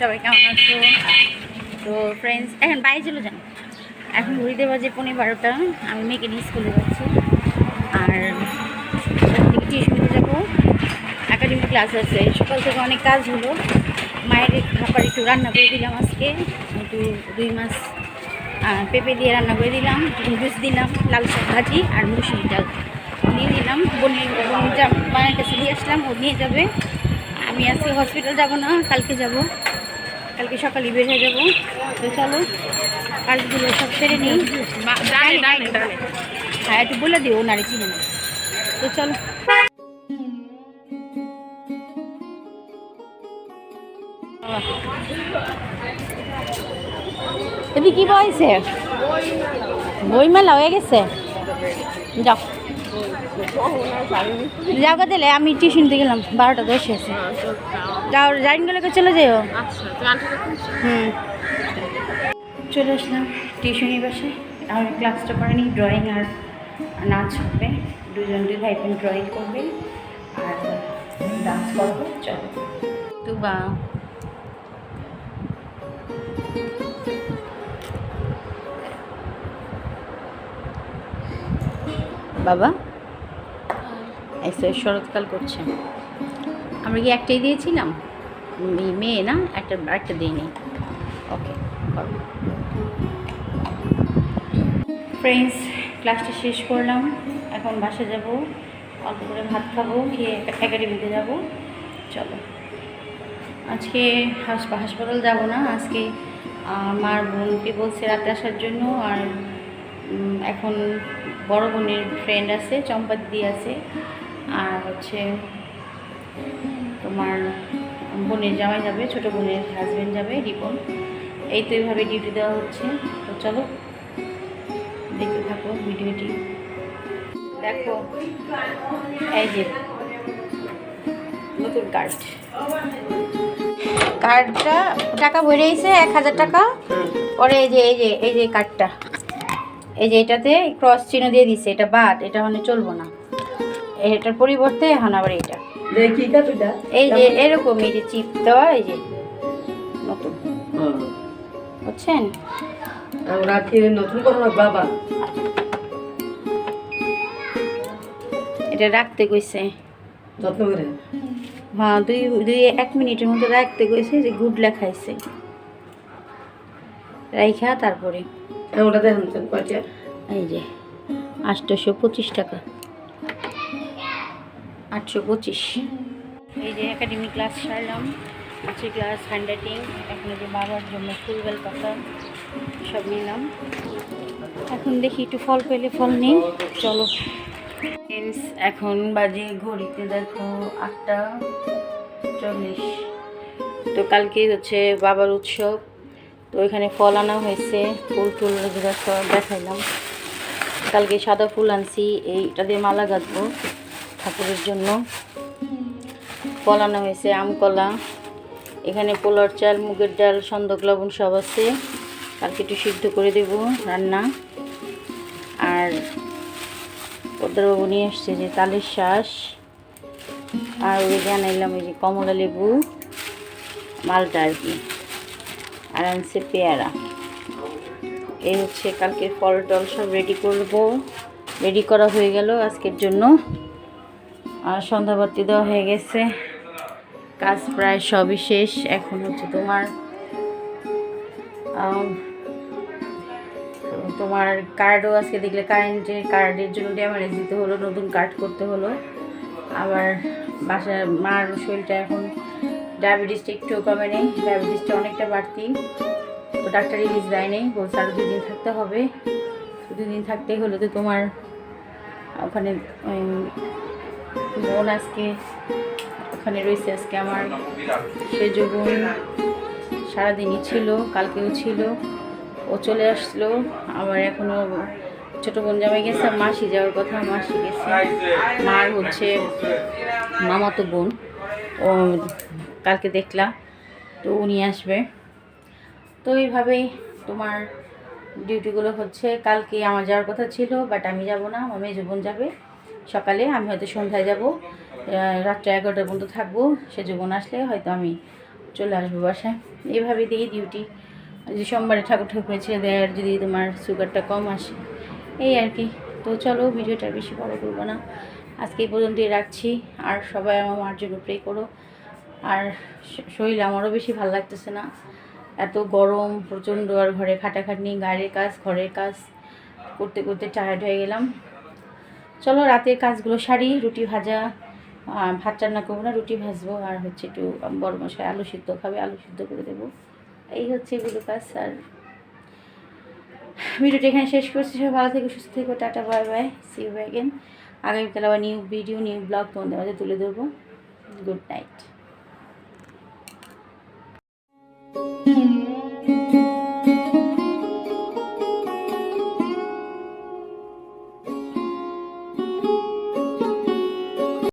সবাই কেমন আছো? তো ফ্রেন্ডস এখন বাইরে চলে যান। এখন ঘুরিতে বাজে পনেরো বারোটা, আমি মেয়েকে নিয়ে স্কুলে যাচ্ছি। আর টিউশনে যাব। একাডেমিক ক্লাস আছে। সকাল থেকে অনেক কাজ হলো। মায়ের খাবার একটু রান্না করে দিলাম আজকে। একটু দুই মাস পেঁপে দিয়ে রান্না করে দিলাম। জুস দিলাম, লাল শাক ভাজি আর মুসুরি ডাল দিয়ে দিলাম। বোনের বোন মায়ের কাছে দিয়ে আসলাম, ও নিয়ে যাবে। আমি আজকে হসপিটাল যাব না, কালকে যাব। কালকে সকালে বের হয়ে যাব। তো চলো কাজগুলো সব সেরে নিই। হ্যাঁ একটু বলে দিও ওনারে চিনি না। তো চলো। কি বয়সে বই মেলা হয়ে গেছে? যাও। যাও গা দিলে আমি টিউশন দিয়ে গেলাম, বারোটা দশ আছে যাও জাইন গেলে চলে যাও হুম। চলে আসলাম টিউশনি বাসে। আর ক্লাসটা করেনি ড্রয়িং আর নাচ হবে। দুজন দুই ভাই বোন ড্রয়িং করবে। আর ডান্স করবে, চলো। তো বা। বাবা? এসে শরৎকাল করছে। আমরা কি একটাই দিয়েছিলাম? মেয়ে- না? একটা একটা দিইনি। ওকে ফ্রেন্ডস ক্লাসটা শেষ করলাম। এখন বাসা যাব। অল্প করে ভাত খাব, খেয়ে একাডেমিতে যাব। চলো। আজকে হাসপা হাসপাতাল যাব না। আজকে আমার বোনকে বলছে রাতে আসার জন্য। আর এখন বড় বোনের ফ্রেন্ড আছে চম্পা দিদি আছে। আর হচ্ছে তোমার বোনের জামাই যাবে, ছোটো বোনের হাজব্যান্ড যাবে, রিপন। এই তো এইভাবে ডিউটি দেওয়া হচ্ছে। তো চলো, দেখতে থাকো ভিডিওটি। দেখো, এই যে নতুন কার্ড কার্ডটা টাকা ভরে এসে এক হাজার টাকা। পরে এই যে এই যে এই যে কার্ডটা এই যে এটাতে ক্রস চিহ্ন দিয়ে দিছে, এটা বাদ, এটা মানে চলবো না। এটার পরিবর্তে এখন আবার এটা এই যে এরকম এই যে চিপ দেওয়া এই যে নতুন। বুঝছেন? আমরা নতুন করো বাবা? এটা রাখতে কইছে। যত্ন করে। হ্যাঁ দুই দুই এক মিনিটের মধ্যে রাখতে কইছে যে গুড লেখাইছে রাইখা তারপরে। ওটা দেখেন এই যে আটশোশো পঁচিশ টাকা। আটশো পঁচিশ। এই যে একাডেমি ক্লাস সারলাম আছে ক্লাস হ্যান্ড রাইটিং এখন যে বাবার জন্য ফুলবেল পাতা, সব নিলাম। এখন দেখি একটু ফল পেলে ফল নেই, চলো। এখন বাজে ঘড়িতে দেখো আটটা চল্লিশ। তো কালকে হচ্ছে বাবার উৎসব, তো এখানে ফল আনা হয়েছে, ফুল সব দেখাইলাম। কালকে সাদা ফুল আনছি, এইটা দিয়ে মালা গাঁথবো। ঠাকুরের জন্য ফল আনা হয়েছে আম কলা এখানে পোলার চাল, মুগের ডাল, সন্দক, লবণ সব আছে। কালকে একটু সিদ্ধ করে দেব রান্না। আর পদ্মাবাবু নিয়ে এসছে যে তালের শ্বাস আর ওই আনাইলাম এই যে কমলা লেবু, মালটা আর কি। আর আনছে পেয়ারা। এই হচ্ছে কালকে ফল টল সব রেডি করব। রেডি করা হয়ে গেল আজকের জন্য। আর সন্ধ্যাবাতি দেওয়া হয়ে গেছে। কাজ প্রায় সবই শেষ। এখন হচ্ছে তোমার তোমার কার্ডও আজকে দেখলে কারেন্টের কার্ডের জন্য ড্যামারেজ দিতে হলো, নতুন কার্ড করতে হলো। আবার বাসার মার শরীরটা এখন ডায়াবেটিসটা একটু কমে নেই ডায়াবেটিসটা অনেকটা বাড়তি। তো ডাক্তার রিলিজ দেয় নেই, বলছে আরও দুদিন থাকতে হবে। দুদিন থাকতেই হলো তো তোমার ওখানে বোন আজকে ওখানে রয়েছে, আজকে আমার সেজ বোন সারাদিনই ছিল, কালকেও ছিল। ও চলে আসলো আবার এখনও ছোটো বোন জামাই গেছে মাসি যাওয়ার কথা, মাসি গেছে। মার হচ্ছে মামাতো বোন। ও কালকে দেখলা, তো উনি আসবে। তো এইভাবেই তোমার ডিউটিগুলো হচ্ছে। কালকে আমার যাওয়ার কথা ছিল, বাট আমি যাব না, আমার মেজো বোন যাবে। সকালে আমি হয়তো সন্ধ্যায় যাব। রাত্রে এগারোটার পর্যন্ত থাকব সে বোন আসলে হয়তো আমি চলে আসব বাসায়। এইভাবে দিই ডিউটি যদি সোমবারে ঠাকুর ঠাকুর ছেড়ে দেয় আর যদি তোমার সুগারটা কম আসে। এই আর কি। তো চলো, ভিডিওটা বেশি বড় করব না। আজকে এই পর্যন্তই রাখছি। আর সবাই আমার মার জন্য প্রে করো। আর শরীর আমারও বেশি ভালো লাগতেছে না। এত গরম, প্রচণ্ড আর ঘরে খাটাখাটনি, গাড়ির কাজ, ঘরের কাজ। করতে করতে টায়ার্ড হয়ে গেলাম। চলো রাতের কাজগুলো সারি, রুটি ভাজা ভাত রান্না করব না, রুটি ভাজবো, আর হচ্ছে একটু বড় মশাই আলু সিদ্ধ খাবে আলু সিদ্ধ করে দেবো। এই হচ্ছে এগুলো কাজ, আর ভিডিওটা এখানে শেষ করছি। সবাই ভালো থেকে, সুস্থ থেকো, tata, bye bye see you আগামীকাল আবার নিউ ভিডিও নিউ ব্লগ তোমাদের মাঝে তুলে ধরবো। Good night